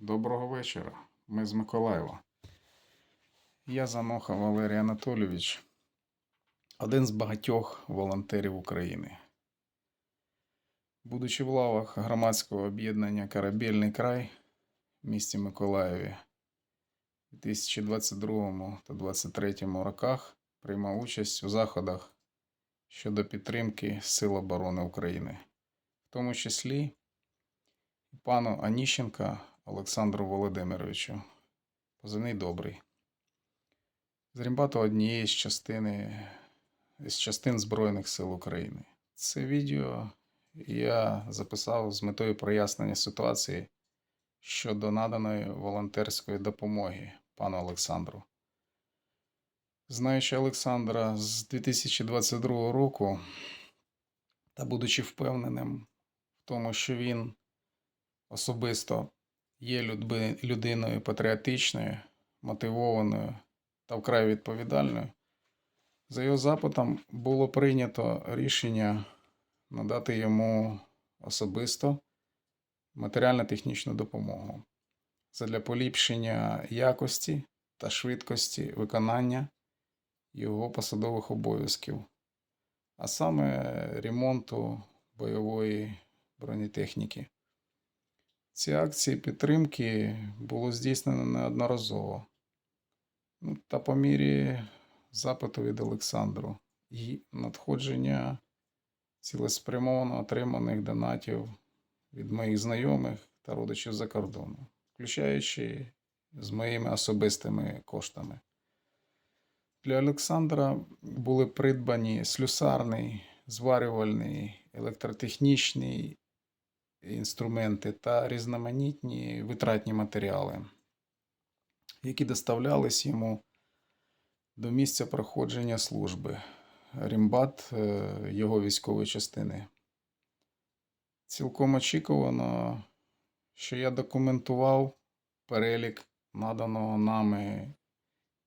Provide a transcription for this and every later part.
Доброго вечора. Ми з Миколаєва. Я Заноха Валерій Анатолійович, один з багатьох волонтерів України. Будучи в лавах громадського об'єднання Корабельний край в місті Миколаєві у 2022 та 2023 роках приймав участь у заходах щодо підтримки Сил оборони України, в тому числі пану Аніщенка Олександру Володимировичу. Позивний добрий. З Рімбату однієї з частини з частин Збройних сил України. Це відео я записав з метою прояснення ситуації щодо наданої волонтерської допомоги пану Олександру. Знаючи Олександра з 2022 року та будучи впевненим в тому, що він особисто є людиною патріотичною, мотивованою та вкрай відповідальною, за його запитом було прийнято рішення надати йому особисто матеріально-технічну допомогу задля поліпшення якості та швидкості виконання його посадових обов'язків, а саме ремонту бойової бронетехніки. Ці акції підтримки було здійснено неодноразово. Ну, та по мірі запиту від Олександру і надходження цілеспрямовано отриманих донатів від моїх знайомих та родичів за кордону, включаючи з моїми особистими коштами. Для Олександра були придбані слюсарний, зварювальний, електротехнічний інструменти та різноманітні витратні матеріали, які доставлялись йому до місця проходження служби Рімбат е, його військової частини. Цілком очікувано, що я документував перелік наданого нами,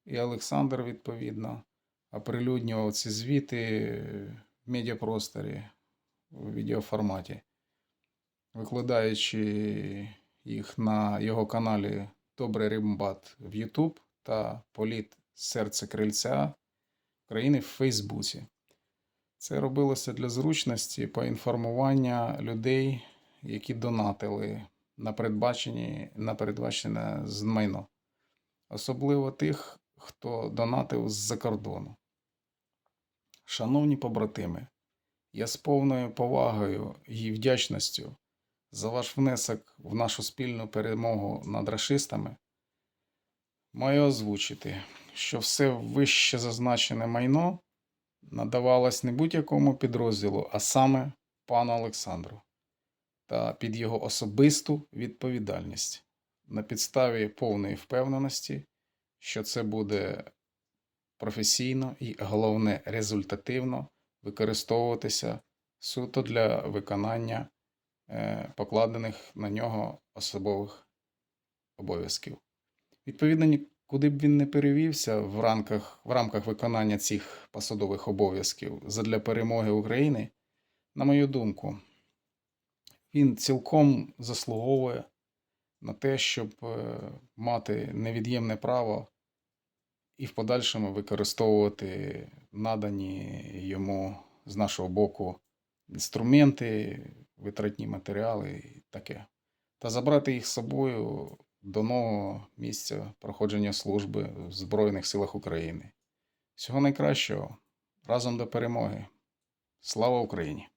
і Олександр, відповідно, оприлюднював ці звіти в медіапросторі у відеоформаті викладаючи їх на його каналі Добрий Римбат в YouTube та Політ Серце Крильця України в Фейсбуці. Це робилося для зручності поінформування людей, які донатили на передбачені, на передбачене з майно. Особливо тих, хто донатив з-за кордону. Шановні побратими, я з повною повагою і вдячністю за ваш внесок в нашу спільну перемогу над расистами, маю озвучити, що все вище зазначене майно надавалось не будь-якому підрозділу, а саме пану Олександру та під його особисту відповідальність на підставі повної впевненості, що це буде професійно і головне результативно використовуватися суто для виконання покладених на нього особових обов'язків. Відповідно, куди б він не перевівся в рамках, в рамках виконання цих посадових обов'язків задля перемоги України, на мою думку, він цілком заслуговує на те, щоб е, мати невід'ємне право і в подальшому використовувати надані йому з нашого боку інструменти, витратні матеріали і таке. Та забрати їх з собою до нового місця проходження служби в Збройних силах України. Всього найкращого. Разом до перемоги. Слава Україні!